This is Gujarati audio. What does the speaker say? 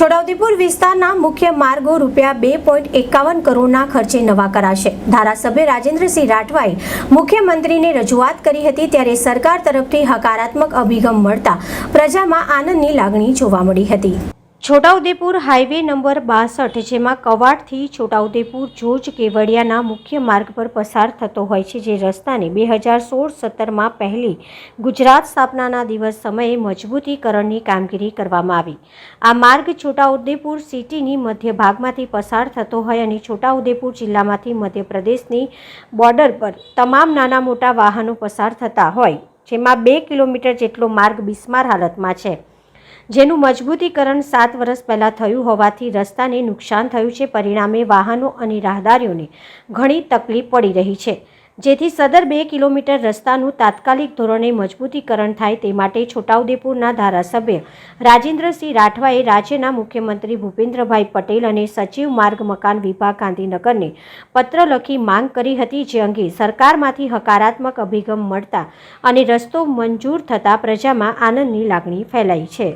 છોટાઉદેપુર વિસ્તારના મુખ્ય માર્ગો રૂપિયા બે પોઈન્ટ એકાવન કરોડના ખર્ચે નવા કરાશે. ધારાસભ્ય રાજેન્દ્રસિંહ રાઠવાએ મુખ્યમંત્રીને રજૂઆત કરી હતી ત્યારે સરકાર તરફથી હકારાત્મક અભિગમ મળતા પ્રજામાં આનંદની લાગણી જોવા મળી હતી. છોટાઉદેપુર હાઈવે નંબર બાસઠ, જેમાં કવાડથી છોટાઉદેપુર, જોજ, કેવડિયાના મુખ્ય માર્ગ પર પસાર થતો હોય છે, જે રસ્તાને બે હજાર સોળ સત્તરમાં પહેલી ગુજરાત સ્થાપનાના દિવસ સમયે મજબૂતીકરણની કામગીરી કરવામાં આવી. આ માર્ગ છોટાઉદેપુર સિટીની મધ્ય ભાગમાંથી પસાર થતો હોય અને છોટાઉદેપુર જિલ્લામાંથી મધ્યપ્રદેશની બોર્ડર પર તમામ નાના મોટા વાહનો પસાર થતા હોય, જેમાં બે કિલોમીટર જેટલો માર્ગ બિસ્માર હાલતમાં છે. જેનું મજબૂતીકરણ સાત વર્ષ પહેલાં થયું હોવાથી રસ્તાને નુકસાન થયું છે. પરિણામે વાહનો અને રાહદારીઓને ઘણી તકલીફ પડી રહી છે. જેથી સદર બે કિલોમીટર રસ્તાનું તાત્કાલિક ધોરણે મજબૂતીકરણ થાય તે માટે છોટાઉદેપુરના ધારાસભ્ય રાજેન્દ્રસિંહ રાઠવાએ રાજ્યના મુખ્યમંત્રી ભૂપેન્દ્રભાઈ પટેલ અને સચિવ માર્ગ મકાન વિભાગ ગાંધીનગરને પત્ર લખી માંગ કરી હતી, જે અંગે સરકારમાંથી હકારાત્મક અભિગમ મળતા અને રસ્તો મંજૂર થતાં પ્રજામાં આનંદની લાગણી ફેલાઈ છે.